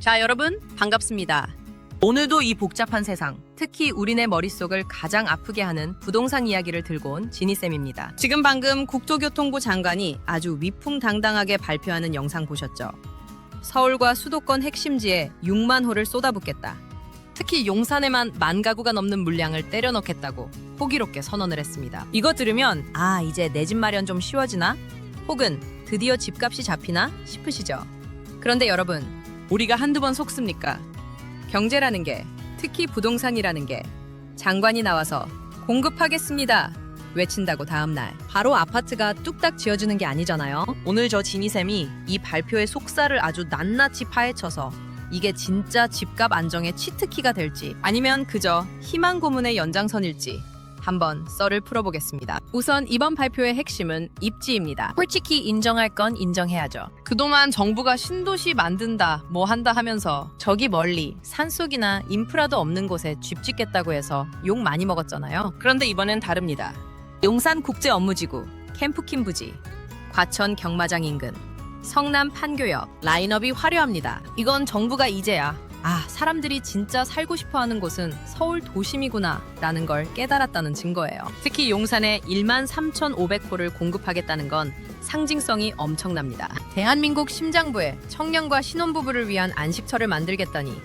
자, 여러분, 반갑습니다. 오늘도 이 복잡한 세상, 특히 우리네 머릿속을 가장 아프게 하는 부동산 이야기를 들고 온 지니쌤입니다. 지금 방금 국토교통부 장관이 아주 위풍당당하게 발표하는 영상 보셨죠? 서울과 수도권 핵심지에 6만 호를 쏟아붓겠다. 특히 용산에만 만 가구가 넘는 물량을 때려넣겠다고 호기롭게 선언을 했습니다. 이거 들으면 아 이제 내 집 마련 좀 쉬워지나? 혹은 드디어 집값이 잡히나 싶으시죠? 그런데 여러분 우리가 한두 번 속습니까? 경제라는 게 특히 부동산이라는 게 장관이 나와서 공급하겠습니다. 외친다고 다음 날 바로 아파트가 뚝딱 지어주는 게 아니잖아요. 오늘 저 지니쌤이 이 발표의 속살을 아주 낱낱이 파헤쳐서 이게 진짜 집값 안정의 치트키가 될지 아니면 그저 희망 고문의 연장선일지 한번 썰을 풀어보겠습니다. 우선 이번 발표의 핵심은 입지입니다. 솔직히 인정할 건 인정해야죠. 그동안 정부가 신도시 만든다, 뭐 한다 하면서 저기 멀리 산속이나 인프라도 없는 곳에 집 짓겠다고 해서 욕 많이 먹었잖아요. 그런데 이번엔 다릅니다. 용산 국제 업무지구, 캠프킨 부지, 과천 경마장 인근, 성남 판교역 라인업이 화려합니다. 이건 정부가 이제야 아 사람들이 진짜 살고 싶어 하는 곳은 서울 도심이구나 라는 걸 깨달았다는 증거예요. 특히 용산에 1만 3,500호를 공급하겠다는 건 상징성이 엄청납니다. 대한민국 심장부에 청년과 신혼부부를 위한 안식처를 만들겠다니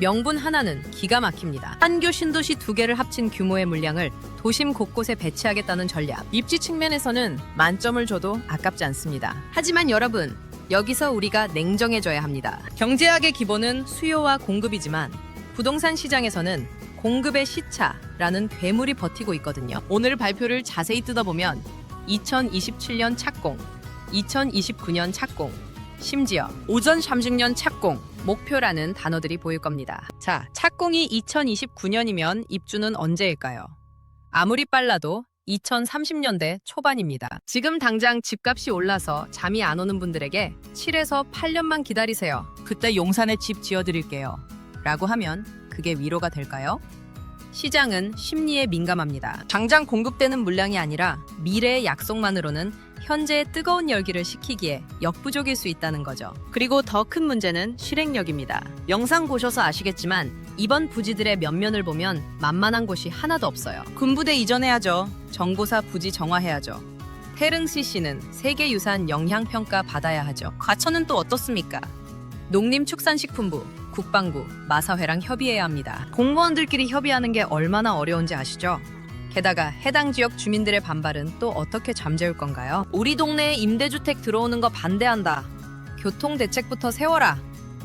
명분 하나는 기가 막힙니다. 한교 신도시 두 개를 합친 규모의 물량을 도심 곳곳에 배치하겠다는 전략. 입지 측면에서는 만점을 줘도 아깝지 않습니다. 하지만 여러분, 여기서 우리가 냉정해져야 합니다. 경제학의 기본은 수요와 공급이지만 부동산 시장에서는 공급의 시차라는 괴물이 버티고 있거든요. 오늘 발표를 자세히 뜯어보면 2027년 착공, 2029년 착공, 심지어 오전 30년 착공, 목표라는 단어들이 보일 겁니다. 자, 착공이 2029년이면 입주는 언제일까요? 아무리 빨라도 2030년대 초반입니다. 지금 당장 집값이 올라서 잠이 안 오는 분들에게 7에서 8년만 기다리세요. 그때 용산에 집 지어드릴게요. 라고 하면 그게 위로가 될까요? 시장은 심리에 민감합니다. 당장 공급되는 물량이 아니라 미래의 약속만으로는 현재의 뜨거운 열기를 식히기에 역부족일 수 있다는 거죠. 그리고 더 큰 문제는 실행력입니다. 영상 보셔서 아시겠지만 이번 부지들의 면면을 보면 만만한 곳이 하나도 없어요. 군부대 이전해야죠. 정보사 부지 정화해야죠. 태릉시 씨는 세계유산 영향평가 받아야 하죠. 과천은 또 어떻습니까? 농림축산식품부, 국방부, 마사회랑 협의해야 합니다. 공무원들끼리 협의하는 게 얼마나 어려운지 아시죠? 게다가 해당 지역 주민들의 반발은 또 어떻게 잠재울 건가요? 우리 동네에 임대주택 들어오는 거 반대한다. 교통대책부터 세워라.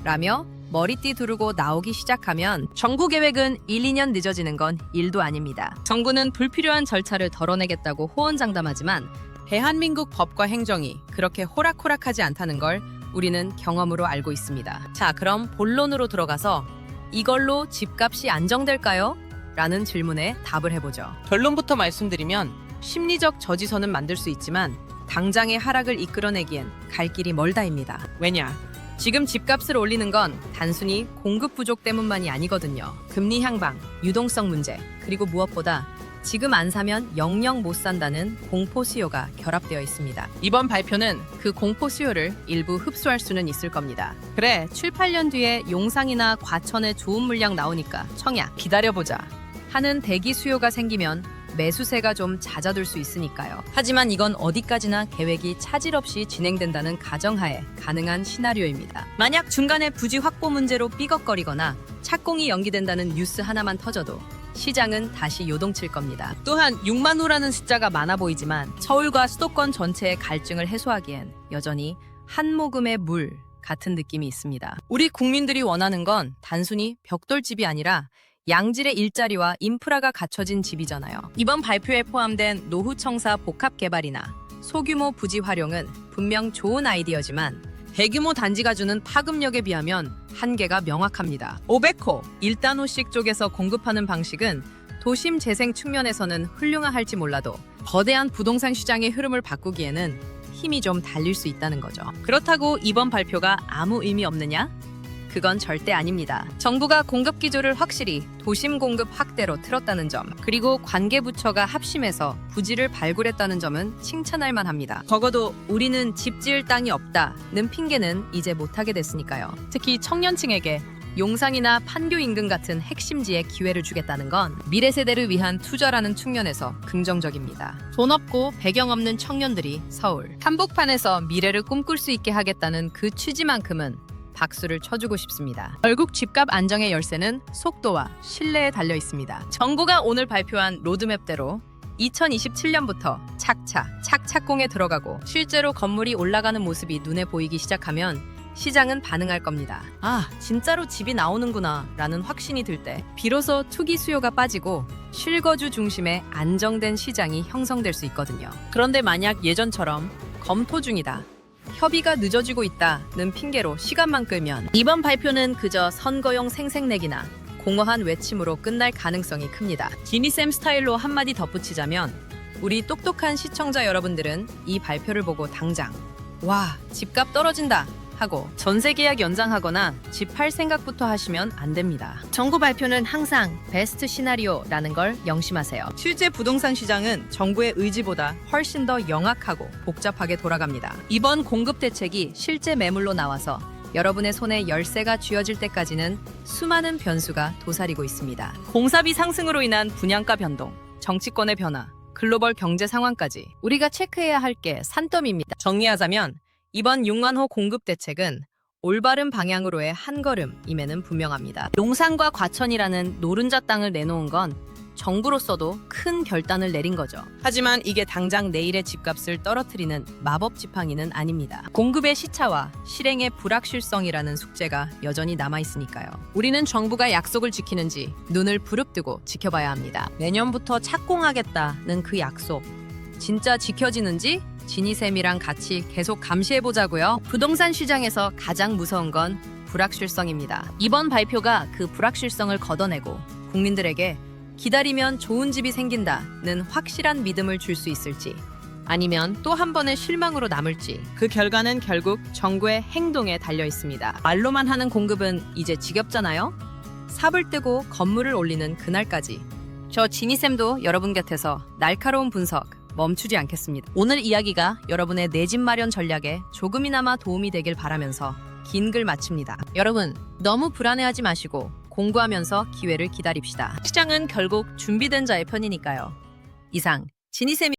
라며 머리띠 두르고 나오기 시작하면 정부 계획은 1, 2년 늦어지는 건 일도 아닙니다. 정부는 불필요한 절차를 덜어내겠다고 호언장담하지만 대한민국 법과 행정이 그렇게 호락호락하지 않다는 걸 우리는 경험으로 알고 있습니다. 자, 그럼 본론으로 들어가서 이걸로 집값이 안정될까요? 라는 질문에 답을 해보죠. 결론부터 말씀드리면 심리적 저지선은 만들 수 있지만 당장의 하락을 이끌어내기엔 갈 길이 멀다입니다. 왜냐? 지금 집값을 올리는 건 단순히 공급 부족 때문만이 아니거든요. 금리 향방, 유동성 문제, 그리고 무엇보다 지금 안 사면 영영 못 산다는 공포 수요가 결합되어 있습니다. 이번 발표는 그 공포 수요를 일부 흡수할 수는 있을 겁니다. 그래, 7, 8년 뒤에 용상이나 과천에 좋은 물량 나오니까 청약 기다려보자. 하는 대기 수요가 생기면 매수세가 좀 잦아들 수 있으니까요. 하지만 이건 어디까지나 계획이 차질 없이 진행된다는 가정하에 가능한 시나리오입니다. 만약 중간에 부지 확보 문제로 삐걱거리거나 착공이 연기된다는 뉴스 하나만 터져도 시장은 다시 요동칠 겁니다. 또한 6만 호라는 숫자가 많아 보이지만 서울과 수도권 전체의 갈증을 해소하기엔 여전히 한 모금의 물 같은 느낌이 있습니다. 우리 국민들이 원하는 건 단순히 벽돌집이 아니라 양질의 일자리와 인프라가 갖춰진 집이잖아요. 이번 발표에 포함된 노후청사 복합개발이나 소규모 부지 활용은 분명 좋은 아이디어지만 대규모 단지가 주는 파급력에 비하면 한계가 명확합니다. 500호, 1단호씩 쪽에서 공급하는 방식은 도심 재생 측면에서는 훌륭할지 몰라도 거대한 부동산 시장의 흐름을 바꾸기에는 힘이 좀 달릴 수 있다는 거죠. 그렇다고 이번 발표가 아무 의미 없느냐? 그건 절대 아닙니다. 정부가 공급 기조를 확실히 도심 공급 확대로 틀었다는 점, 그리고 관계 부처가 합심해서 부지를 발굴했다는 점은 칭찬할 만합니다. 적어도 우리는 집 지을 땅이 없다는 핑계는 이제 못하게 됐으니까요. 특히 청년층에게 용산이나 판교 인근 같은 핵심지에 기회를 주겠다는 건 미래 세대를 위한 투자라는 측면에서 긍정적입니다. 돈 없고 배경 없는 청년들이 서울 한복판에서 미래를 꿈꿀 수 있게 하겠다는 그 취지만큼은 박수를 쳐주고 싶습니다. 결국 집값 안정의 열쇠는 속도와 신뢰에 달려 있습니다. 정부가 오늘 발표한 로드맵대로 2027년부터 착차, 착착공에 들어가고 실제로 건물이 올라가는 모습이 눈에 보이기 시작하면 시장은 반응할 겁니다. 아, 진짜로 집이 나오는구나 라는 확신이 들 때 비로소 투기 수요가 빠지고 실거주 중심의 안정된 시장이 형성될 수 있거든요. 그런데 만약 예전처럼 검토 중이다. 협의가 늦어지고 있다는 핑계로 시간만 끌면 이번 발표는 그저 선거용 생색내기나 공허한 외침으로 끝날 가능성이 큽니다. 지니쌤 스타일로 한마디 덧붙이자면 우리 똑똑한 시청자 여러분들은 이 발표를 보고 당장 와 집값 떨어진다 하고 전세 계약 연장하거나 집 팔 생각부터 하시면 안 됩니다. 정부 발표는 항상 베스트 시나리오라는 걸 명심하세요. 실제 부동산 시장은 정부의 의지보다 훨씬 더 영악하고 복잡하게 돌아갑니다. 이번 공급 대책이 실제 매물로 나와서 여러분의 손에 열쇠가 쥐어질 때까지는 수많은 변수가 도사리고 있습니다. 공사비 상승으로 인한 분양가 변동, 정치권의 변화, 글로벌 경제 상황까지 우리가 체크해야 할 게 산더미입니다. 정리하자면 이번 6만호 공급 대책은 올바른 방향으로의 한 걸음임에는 분명합니다. 용산과 과천이라는 노른자 땅을 내놓은 건 정부로서도 큰 결단을 내린 거죠. 하지만 이게 당장 내일의 집값을 떨어뜨리는 마법 지팡이는 아닙니다. 공급의 시차와 실행의 불확실성이라는 숙제가 여전히 남아 있으니까요. 우리는 정부가 약속을 지키는지 눈을 부릅뜨고 지켜봐야 합니다. 내년부터 착공하겠다는 그 약속 진짜 지켜지는지 지니쌤이랑 같이 계속 감시해 보자고요. 부동산 시장에서 가장 무서운 건 불확실성입니다. 이번 발표가 그 불확실성을 걷어내고 국민들에게 기다리면 좋은 집이 생긴다는 확실한 믿음을 줄 수 있을지 아니면 또 한 번의 실망으로 남을지 그 결과는 결국 정부의 행동에 달려 있습니다. 말로만 하는 공급은 이제 지겹잖아요. 삽을 뜨고 건물을 올리는 그날까지 저 지니쌤도 여러분 곁에서 날카로운 분석 멈추지 않겠습니다. 오늘 이야기가 여러분의 내 집 마련 전략에 조금이나마 도움이 되길 바라면서 긴 글 마칩니다. 여러분, 너무 불안해하지 마시고 공부하면서 기회를 기다립시다. 시장은 결국 준비된 자의 편이니까요. 이상, 지니쌤이